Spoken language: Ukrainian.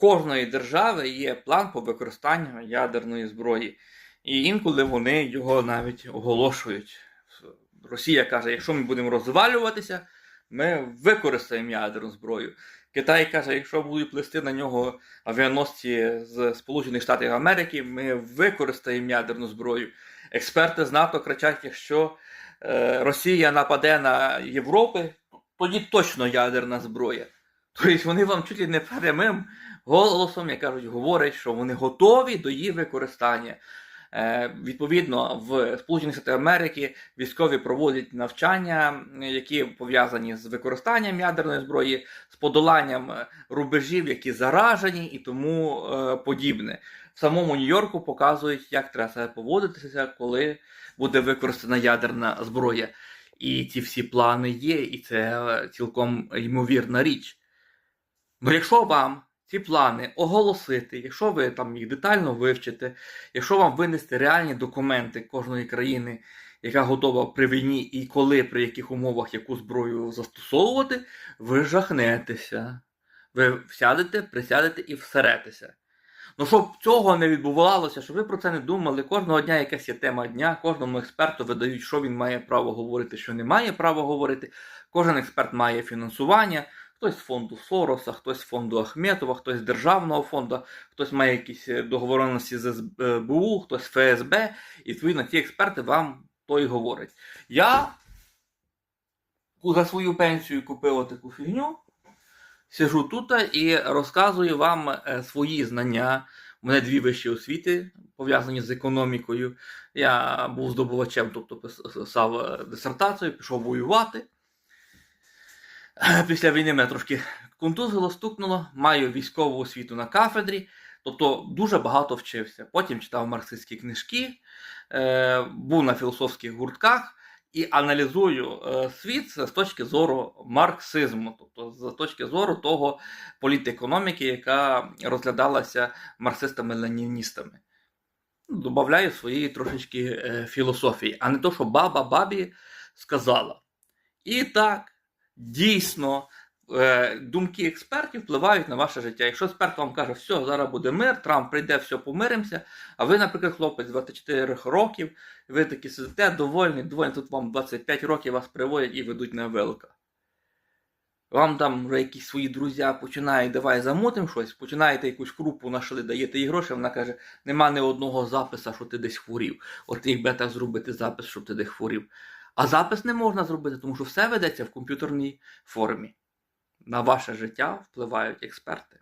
кожної держави є план по використанню ядерної зброї. І інколи вони його навіть оголошують. Росія каже, якщо ми будемо розвалюватися, ми використаємо ядерну зброю. Китай каже, якщо будуть плести на нього авіаносці з Сполучених Штатів Америки, ми використаємо ядерну зброю. Експерти з НАТО кричать, якщо е, Росія нападе на Європу, тоді точно ядерна зброя. Тобто вони вам чуть ли не прямим голосом, як кажуть, говорять, що вони готові до її використання. Е, Відповідно, в Сполучених Штатах Америки військові проводять навчання, які пов'язані з використанням ядерної зброї, з подоланням рубежів, які заражені і тому е, подібне. В самому Нью-Йорку показують, як треба себе поводитися, коли буде використана ядерна зброя. І ці всі плани є, і це е, цілком ймовірна річ. Ну, якщо вам ці плани оголосити, якщо ви там їх детально вивчите, якщо вам винести реальні документи кожної країни, яка готова при війні і коли, при яких умовах яку зброю застосовувати, ви жахнетеся. Ви сядете, присядете і всеретеся. Ну, щоб цього не відбувалося, щоб ви про це не думали, кожного дня якась є тема дня, кожному експерту видають, що він має право говорити, що не має права говорити. Кожен експерт має фінансування, хтось з фонду Сороса, хтось з фонду Ахметова, хтось з державного фонду, хтось має якісь е, договореності з СБУ, хтось з ФСБ, і відповідно ті експерти вам то й говорять. Я за свою пенсію купив таку фігню, сижу тут і розказую вам е, свої знання. У мене дві вищі освіти пов'язані з економікою. Я був здобувачем, тобто писав е, дисертацію, пішов воювати. Після війни мене трошки контузило, стукнуло, маю військову освіту на кафедрі, тобто дуже багато вчився. Потім читав марксистські книжки, е, був на філософських гуртках і аналізую е, світ з точки зору марксизму, тобто з точки зору того політекономіки, яка розглядалася марксистами-леніністами. Добавляю своєї трошечки е, філософії, а не то, що баба бабі сказала. І так, дійсно, е, думки експертів впливають на ваше життя. Якщо експерт вам каже, все, зараз буде мир, Трамп прийде, все, помиримося, а ви, наприклад, хлопець 24 років, ви такі сидите, довольні, довольні, тут вам 25 років вас приводять і ведуть на велика. Вам там якісь свої друзі починають, давай замутим щось, починаєте якусь крупу нашли, даєте їй гроші, вона каже, нема ні одного записа, що ти десь хворів. От би так зробити запис, щоб ти десь хворів. А запис не можна зробити, тому що все ведеться в комп'ютерній формі. На ваше життя впливають експерти.